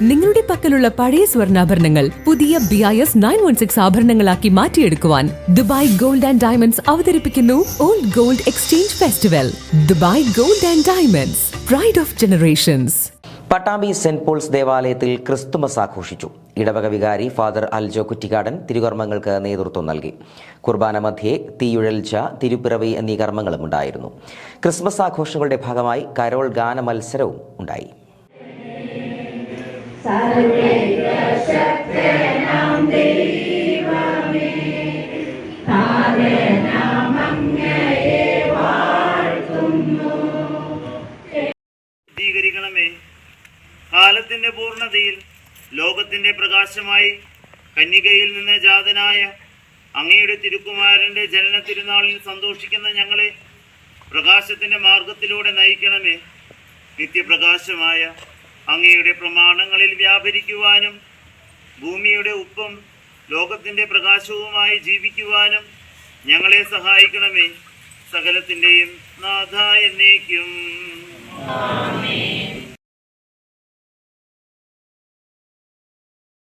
നിങ്ങളുടെ പക്കലുള്ള പഴയ സ്വർണാഭരണങ്ങൾ പുതിയ B I S nine one six ആഭരണങ്ങളാക്കി മാറ്റിയെടുക്കുവാൻ ദുബായ് ഗോൾഡ് ആൻഡ് ഡയമണ്ട്സ് അവതരിപ്പിക്കുന്നു old gold exchange festival Dubai gold and diamonds pride of generations Pattambi Saint Paul's ദേവാലയത്തിൽ ക്രിസ്തുമസ് ആഘോഷിച്ചു. ഇടവക വികാരി ഫാദർ അൽജോ കുറ്റിക്കാടൻ തിരുകർമ്മങ്ങൾക്ക് നേതൃത്വം നൽകി. കുർബാന മധ്യേ തീയുഴൽച്ച തിരുപ്പിറവി എന്നീ കർമ്മങ്ങളും ഉണ്ടായിരുന്നു. ക്രിസ്മസ് ആഘോഷങ്ങളുടെ ഭാഗമായി കരോൾ ഗാന മത്സരവും ഉണ്ടായി. കാലത്തിന്റെ പൂർണതയിൽ ലോകത്തിന്റെ പ്രകാശമായി കന്യകയിൽ നിന്ന് ജാതനായ അങ്ങയുടെ തിരുക്കുമാരന്റെ ജനന തിരുനാളിൽ സന്തോഷിക്കുന്ന ഞങ്ങളെ പ്രകാശത്തിന്റെ മാർഗത്തിലൂടെ നയിക്കണമേ. നിത്യപ്രകാശമായ അങ്ങയുടെ പ്രമാണങ്ങളിൽ വ്യാപരിക്കുവാനും ഭൂമിയുടെ ഉപ്പും ലോകത്തിന്റെ പ്രകാശവുമായി ജീവിക്കുവാനും ഞങ്ങളെ സഹായിക്കണമേ. സകലത്തിന്റെയും നാഥ എന്നേക്കും.